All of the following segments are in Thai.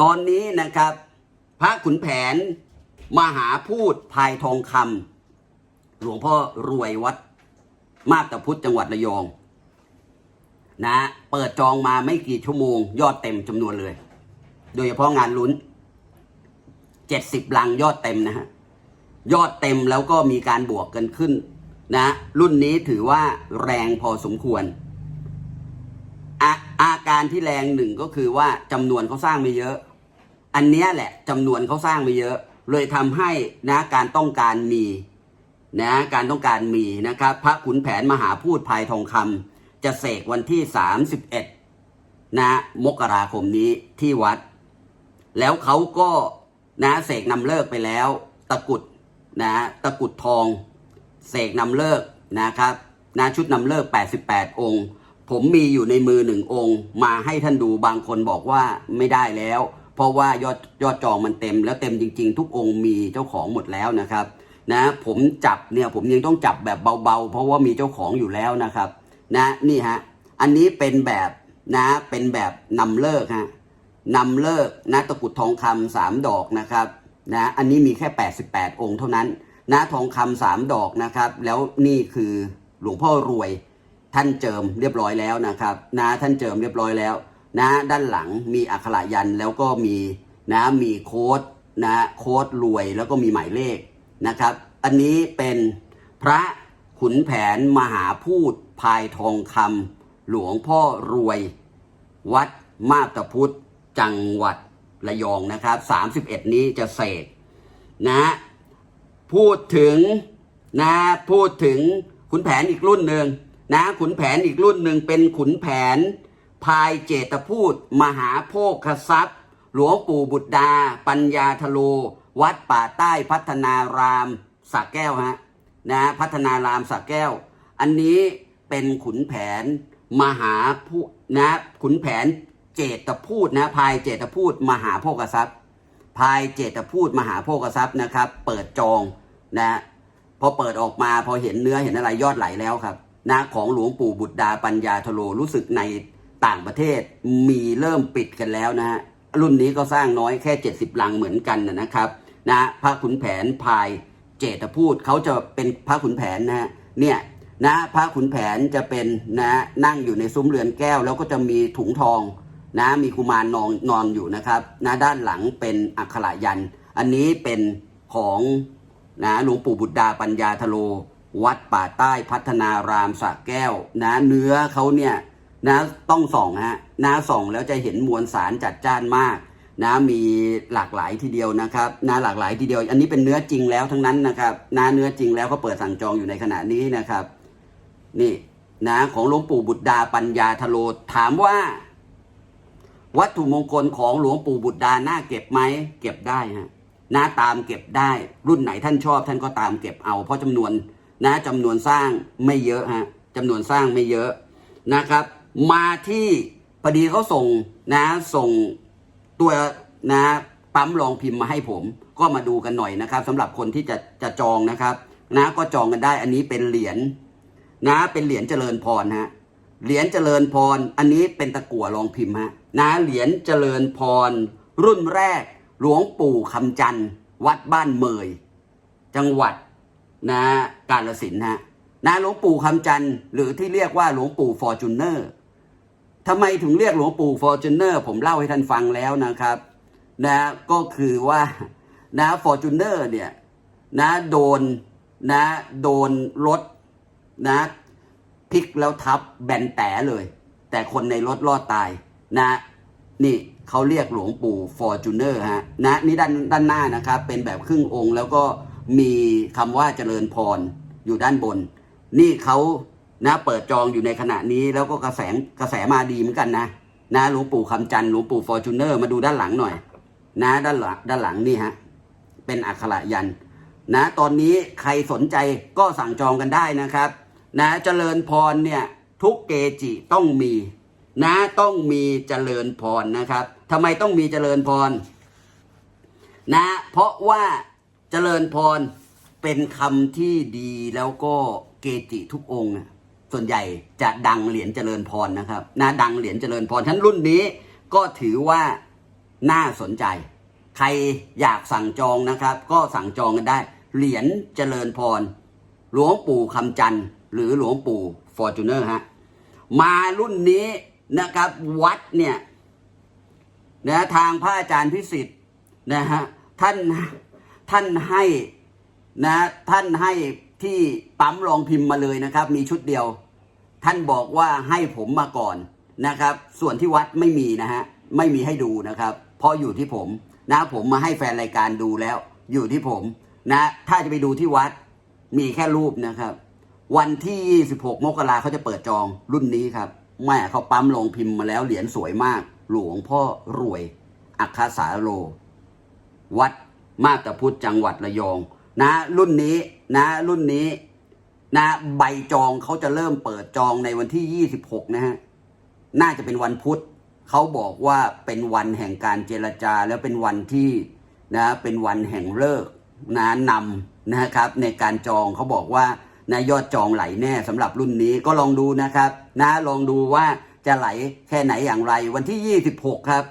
ตอนนี้นะครับ พระขุนแผน มหาพูดพายทองคำหลวงพ่อรวยวัด มาบตาพุทธจังหวัดระยอง นะ เปิดจองมาไม่กี่ชั่วโมง ยอดเต็มจำนวนเลย โดยเฉพาะงานลุ้นเจ็ดสิบลังยอดเต็มนะฮะยอดเต็มแล้วก็มีการบวกกันขึ้น นะ รุ่นนี้ถือว่าแรงพอสมควรอาอาการที่แรงหนึ่งก็คือว่าจำนวนเขาสร้างไม่เยอะ อันเนี้ยแหละจำนวนเขาสร้างไม่เยอะ เลยทำให้นะการต้องการมีนะการต้องการมีนะครับ พระขุนแผนมหาพูดภายทองคำจะเสกวันที่ 31 นะมกราคมนี้ที่วัด แล้วเขาก็นะเสกนำเลิกไปแล้ว ตะกุดนะตะกุดทอง เสกนำเลิกนะครับนะชุดนำเลิก 88 องค์ ผมมีอยู่ในมือหนึ่งองค์ มาให้ท่านดูบางคนบอกว่าไม่ได้แล้ว เพราะว่ายอดยอดจองมันเต็ม แล้วเต็มจริง ๆ ทุกองค์มีเจ้าของหมดแล้วนะครับ นะผมจับเนี่ยผมยังต้องจับแบบเบาๆ เพราะว่ามีเจ้าของอยู่แล้วนะครับ นะนี่ฮะอันนี้เป็นแบบนะเป็นแบบนำเลิกฮะนำเลิกนะตะกุดทองคำสามดอกนะครับนะอันนี้มีแค่ 88 องค์เท่านั้นนะทองคำสามดอกนะครับ แล้วนี่คือหลวงพ่อรวยท่านเจิมเรียบร้อยแล้วนะครับนะท่านเจิมเรียบร้อยแล้ว นะด้านหลังมีอักขระยันแล้วก็มีนะมีโค้ดนะโค้ดรวยแล้วก็มีหมายเลขนะครับ อันนี้เป็นพระขุนแผนมหาพูดพายทองคำหลวงพ่อรวย วัดมาบตพุธจังหวัดระยองนะครับ 31 นี้จะเสกนะพูดถึงนะพูดถึงขุนแผนอีกรุ่นหนึ่งนะขุนแผนอีกรุ่นหนึ่งเป็นขุนแผน พายเจตพูด มหาโภคทรัพย์ หลวงปู่บุตรดา ปัญญาทโล วัดป่าใต้พัฒนารามสระแก้วฮะนะพัฒนารามสระแก้ว อันนี้เป็นขุนแผนมหาผู้นะขุนแผนเจตพูดนะพายเจตพูด มหาโภคทรัพย์พายเจตพูด มหาโภคทรัพย์นะครับ เปิดจองนะพอเปิดออกมาพอเห็นเนื้อเห็นอะไรยอดไหลแล้วครับนะของหลวงปู่บุตรดาปัญญาทโลรู้สึกใน ต่างประเทศมีเริ่มปิดกันแล้วนะฮะรุ่นนี้ก็สร้างน้อยแค่ 70 ลังเหมือนกันนะครับนะพระขุนแผนพายเจตพูดเขาจะเป็นพระขุนแผนนะเนี่ยนะพระขุนแผนจะเป็นนะนั่งอยู่ในซุ้มเรือนแก้ว แล้วก็จะมีถุงทองนะมีกุมารนอนนอนอยู่นะครับนะด้านหลังเป็นอักขระยัน อันนี้เป็นของนะหลวงปู่บุตรดาปัญญาทโล วัดป่าใต้พัฒนารามสระแก้วนะเนื้อเขาเนี่ย นะต้องส่องฮะนะส่องแล้วจะเห็นมวลสารจัดจ้านมากนะมีหลากหลายทีเดียวนะครับนะหลากหลายทีเดียว อันนี้เป็นเนื้อจริงแล้วทั้งนั้นนะครับนะเนื้อจริงแล้วก็เปิดสั่งจองอยู่ในขณะนี้นะครับ นี่นะของหลวงปู่บุตรดาปัญญาทโลถามว่า วัตถุมงคลของหลวงปู่บุตรดาน่าเก็บไหมเก็บได้ฮะนะตามเก็บได้ รุ่นไหนท่านชอบท่านก็ตามเก็บเอา เพราะจำนวนนะจำนวนสร้างไม่เยอะฮะจำนวนสร้างไม่เยอะนะครับ มาที่พอดีเขาส่งนะส่งตัวนะปั๊มรองพิมพ์มาให้ผม ก็มาดูกันหน่อยนะครับสำหรับคนที่จะจะจองนะครับ นะก็จองกันได้อันนี้เป็นเหรียญนะเป็นเหรียญเจริญพรฮะเหรียญเจริญพร อันนี้เป็นตะกั่วรองพิมพ์ฮะนะเหรียญเจริญพร รุ่นแรก หลวงปู่คำจันทร์วัดบ้านเมย จังหวัดนะกาลสินฮะนะหลวงปู่คำจันทร์หรือที่เรียกว่าหลวงปู่ฟอร์จูเนอร์ ทำไมถึงเรียกหลวงปู่ฟอร์จูเนอร์ผมเล่าให้ท่านฟังแล้วนะครับนะก็คือว่านะฟอร์จูเนอร์เนี่ยนะโดนนะโดนรถนะพลิกแล้วทับแบนแต่เลย แต่คนในรถรอดตายนะนี่เขาเรียกหลวงปู่ฟอร์จูเนอร์ฮะนะนี่ด้านด้านหน้านะครับเป็นแบบครึ่งองค์แล้วก็มีคำว่าเจริญพรอยู่ด้านบน นี่เขา นะเปิดจองอยู่ในขณะนี้แล้วก็กระแสกระแสมาดีเหมือนกันนะนะหลวงปู่คำจันทร์หลวงปู่ฟอร์จูเนอร์มาดูด้านหลังหน่อย นะด้านหลังด้านหลังนี่ฮะเป็นอักขระยันนะ ตอนนี้ใครสนใจก็สั่งจองกันได้นะครับ นะเจริญพรเนี่ยทุกเกจิต้องมีนะต้องมีเจริญพรนะครับทำไมต้องมีเจริญพร นะ เพราะว่าเจริญพรเป็นคำที่ดีแล้วก็เกจิทุกองค์ ส่วนใหญ่จะดังเหรียญเจริญพรนะครับนะดังเหรียญเจริญพรทั้นรุ่นนี้ก็ถือว่าน่าสนใจ ใครอยากสั่งจองนะครับ ก็สั่งจองกันได้ เหรียญเจริญพร หลวงปู่คำจันทร์หรือหลวงปู่ฟอร์จูเนอร์ฮะมารุ่นนี้นะครับวัดเนี่ยนะทางพระอาจารย์พิสิทธิ์นะฮะท่านท่านให้นะท่านให้ ที่ปั๊มรองพิมพ์มาเลยนะครับ มีชุดเดียว ท่านบอกว่าให้ผมมาก่อนนะครับ ส่วนที่วัดไม่มีนะฮะไม่มีให้ดูนะครับ เพราะอยู่ที่ผมนะผมมาให้แฟนรายการดูแล้ว อยู่ที่ผมนะ ถ้าจะไปดูที่วัด มีแค่รูปนะครับ วันที่ 26 มกราเขาจะเปิดจองรุ่นนี้ครับแม่เขาปั๊มลงพิมพ์มาแล้วเหรียญสวยมาก หลวงพ่อรวย อัคคสาโล วัดมาตรพุทธจังหวัดระยอง นะ รุ่นนี้นะ รุ่นนี้นะ ใบจองเขาจะเริ่มเปิดจองในวันที่ 26 นะฮะ น่าจะเป็นวันพุธเขาบอกว่าเป็นวันแห่งการเจรจา แล้วเป็นวันที่นะเป็นวันแห่งเลิกนะนำนะครับ ในการจองเขาบอกว่านะยอดจองไหลแน่สำหรับรุ่นนี้ก็ลองดูนะครับ นะลองดูว่าจะไหลแค่ไหนอย่างไร วันที่ 26 ครับ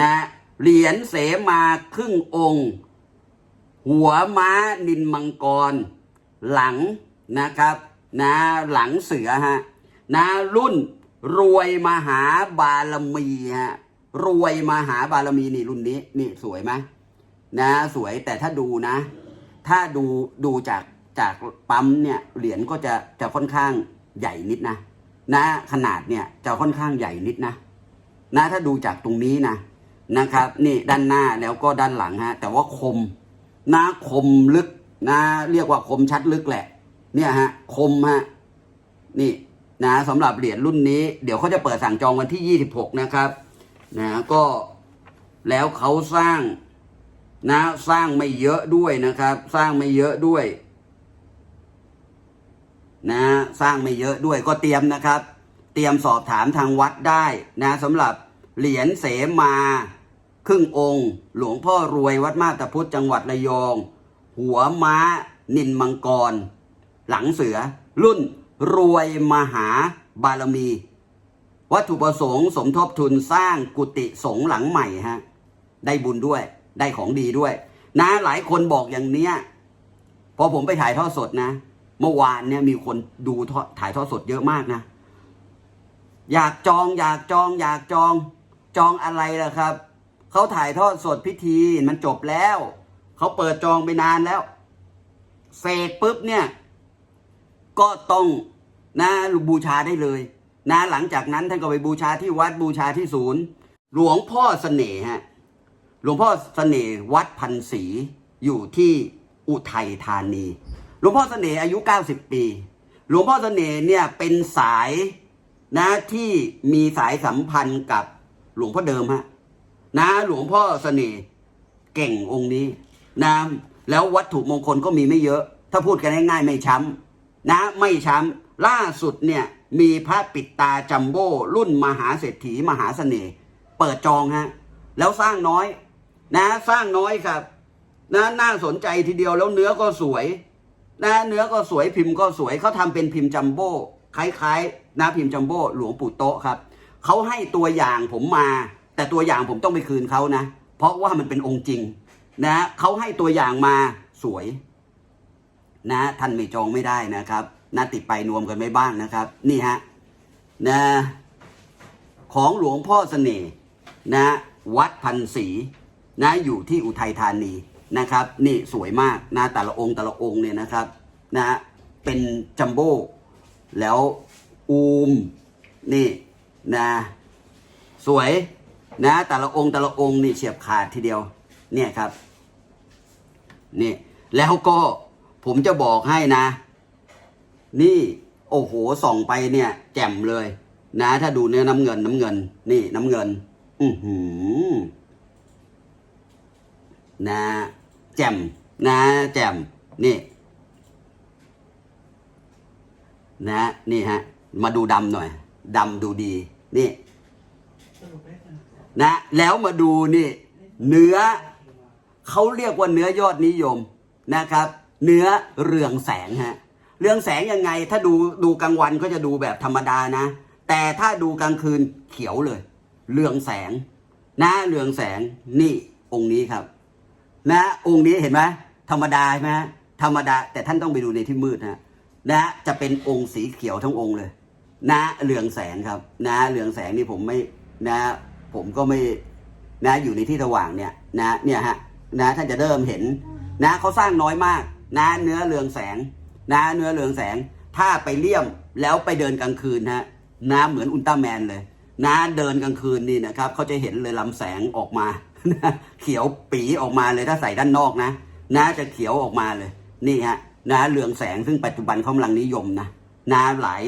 นะเหรียญเสมาครึ่งองค์ หัวม้านินมังกร หลังนะครับนะหลังเสือฮะนะรุ่นรวยมหาบารมีฮะรวยมหาบารมีนี่รุ่นนี้นี่สวยไหมนะสวยแต่ถ้าดูนะ ถ้าดูดูจากจากปั๊มเนี่ยเหรียญก็จะจะค่อนข้างใหญ่นิดนะนะขนาดเนี่ยจะค่อนข้างใหญ่นิดนะนะถ้าดูจากตรงนี้นะนะครับ นี่ด้านหน้าแล้วก็ด้านหลังฮะแต่ว่าคม นะคมลึกนะเรียกว่าคมชัดลึกแหละ เนี่ยฮะ คมฮะ นี่นะสำหรับเหรียญรุ่นนี้ เดี๋ยวเขาจะเปิดสั่งจองวันที่ 26 นะครับ นะก็แล้วเขาสร้างนะสร้างไม่เยอะด้วยนะครับ สร้างไม่เยอะด้วย นะ สร้างไม่เยอะด้วยก็เตรียมนะครับ เตรียมสอบถามทางวัดได้นะสำหรับเหรียญเสมา ครึ่งองค์ หลวงพ่อรวยวัดมาตรพุทธจังหวัดระยอง หัวม้า นินมังกร หลังเสือ รุ่นรวยมหาบารมี วัตถุประสงค์สมทบทุนสร้างกุฏิสงฆ์หลังใหม่ฮะ ได้บุญด้วยได้ของดีด้วย นะหลายคนบอกอย่างเนี้ยพอผมไปถ่ายทอดสดนะ เมื่อวานเนี่ยมีคนดูถ่ายทอดสดเยอะมากนะ อยากจองอยากจอง อยากจอง จองอะไรล่ะครับ เขาถ่ายทอดสดพิธีมันจบแล้ว เขาเปิดจองไปนานแล้ว เสกปุ๊บเนี่ย ก็ต้องนะบูชาได้เลย นะหลังจากนั้นท่านก็ไปบูชาที่วัดบูชาที่ศูนย์ หลวงพ่อเสน่ห์ฮะหลวงพ่อเสน่ห์วัดพันศรีอยู่ที่อุทัยธานี หลวงพ่อเสน่ห์อายุ 90 ปี หลวงพ่อเสน่ห์เนี่ยเป็นสายนะที่มีสายสัมพันธ์กับหลวงพ่อเดิมฮะ นะหลวงพ่อเสน่ห์เก่งองค์นี้นะแล้ววัตถุมงคลก็มีไม่เยอะ ถ้าพูดกันง่ายๆไม่ช้ำนะไม่ช้ำล่าสุดเนี่ยมีพระปิดตาจัมโบ้รุ่นมหาเศรษฐีมหาเสน่ห์เปิดจองฮะแล้วสร้างน้อย นะสร้างน้อยครับ นะน่าสนใจทีเดียวแล้วเนื้อก็สวย นะเนื้อก็สวยพิมพ์ก็สวยเขาทำเป็นพิมพ์จัมโบ้คล้ายๆนะพิมพ์จัมโบ้หลวงปู่โตะครับเขาให้ตัวอย่างผมมา แต่ตัวอย่างผมต้องไปคืนเขานะ เพราะว่ามันเป็นองค์จริง นะเขาให้ตัวอย่างมาสวย นะ ท่านไม่จองไม่ได้นะครับนะติดไปนวมกันไม่บ้างนะครับ นี่ฮะนะของหลวงพ่อเสน่ห์นะวัดพันศรีนะอยู่ที่อุทัยธานีนะครับ นี่สวยมากนะแต่ละองค์แต่ละองค์เนี่ยนะครับนะเป็นจัมโบ้แล้วอูมนี่นะสวย นะแต่ละองค์แต่ละองค์นี่เฉียบขาดทีเดียว เนี่ยครับนี่แล้วก็ผมจะบอกให้นะ นี่โอ้โหส่องไปเนี่ย แจ่มเลย นะ ถ้าดูเนื้อน้ำเงินน้ำเงิน นี่น้ำเงิน อือหือนะ แจ่มนะ แจ่มนี่ นะ นี่ฮะ มาดูดำหน่อยดำดูดี นี่ นะแล้วมาดูนี่เนื้อเขาเรียกว่าเนื้อยอดนิยมนะครับ เนื้อเรืองแสงฮะเรืองแสงยังไงถ้าดูดูกลางวันก็จะดูแบบธรรมดานะ แต่ถ้าดูกลางคืนเขียวเลย เรืองแสงนะเรืองแสงนี่องค์นี้ครับ นะองค์นี้เห็นไหมธรรมดาใช่ไหมธรรมดา แต่ท่านต้องไปดูในที่มืดนะนะจะเป็นองค์สีเขียวทั้งองค์เลย นะเรืองแสงครับ นะเรืองแสงนี่ผมไม่นะ ผมก็ไม่นะอยู่ในที่สว่างเนี่ยนะเนี่ยฮะนะท่านจะเริ่มเห็นนะเขาสร้างน้อยมากนะเนื้อเรืองแสงนะเนื้อเรืองแสง ถ้าไปเลี่ยมแล้วไปเดินกลางคืนฮะนะเหมือนอุลตร้าแมนเลย นะเดินกลางคืนนี่นะครับเขาจะเห็นเลยลำแสงออกมา เขียวปีออกมาเลยถ้าใส่ด้านนอกนะนะจะเขียวออกมาเลย นี่ฮะนะเรืองแสงซึ่งปัจจุบันเขากำลังนิยมนะนะหลาย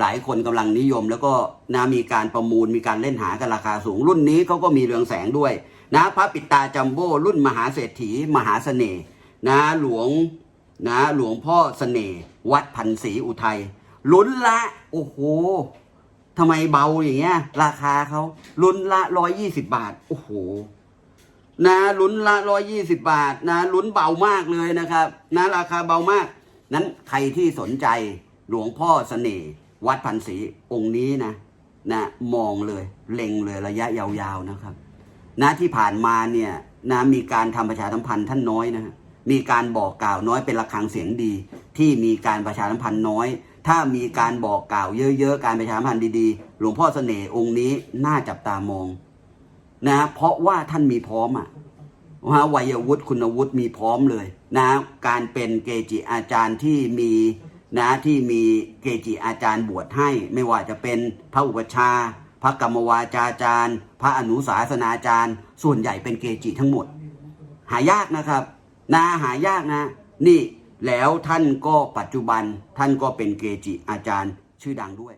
หลายคนกำลังนิยม แล้วก็นะมีการประมูลมีการเล่นหากันราคาสูง รุ่นนี้เขาก็มีเรืองแสงด้วย นะพระปิตาจัมโบ้รุ่นมหาเศรษฐี มหาเสน่ห์นะหลวงนะหลวงพ่อเสน่ห์วัดพันศรีอุทัยลุ้นละ โอ้โหทำไมเบาอย่างเงี้ย ราคาเขาลุ้นละร้อยยี่สิบาท โอ้โหนะลุ้นละร้อยยี่สิบาทนะลุ้นเบามากเลยนะครับ นะราคาเบามาก นั้นใครที่สนใจหลวงพ่อเสน่ห์ วัดพันศรีองค์นี้นะนะมองเลยเล็งเลยระยะยาวๆนะครับนะที่ผ่านมาเนี่ยนะมีการทำประชาสัมพันธ์ท่านน้อยนะฮะมีการบอกกล่าวน้อยเป็นระฆังเสียงดี ที่มีการประชาสัมพันธ์น้อย ถ้ามีการบอกกล่าวเยอะๆการประชาสัมพันธ์ดีๆ หลวงพ่อเสน่ห์องค์นี้น่าจับตามองนะเพราะว่าท่านมีพร้อมอะว่าวัยวุฒิคุณวุฒิมีพร้อมเลยนะการเป็นเกจิอาจารย์ที่มี นะที่มีเกจิอาจารย์บวชให้ ไม่ว่าจะเป็นพระอุปชา พระกรรมวาจาจารย์ พระอนุสาสนาจารย์ ส่วนใหญ่เป็นเกจิทั้งหมด หายากนะครับนาหายากนะ นี่แล้วท่านก็ปัจจุบันท่านก็เป็นเกจิอาจารย์ชื่อดังด้วย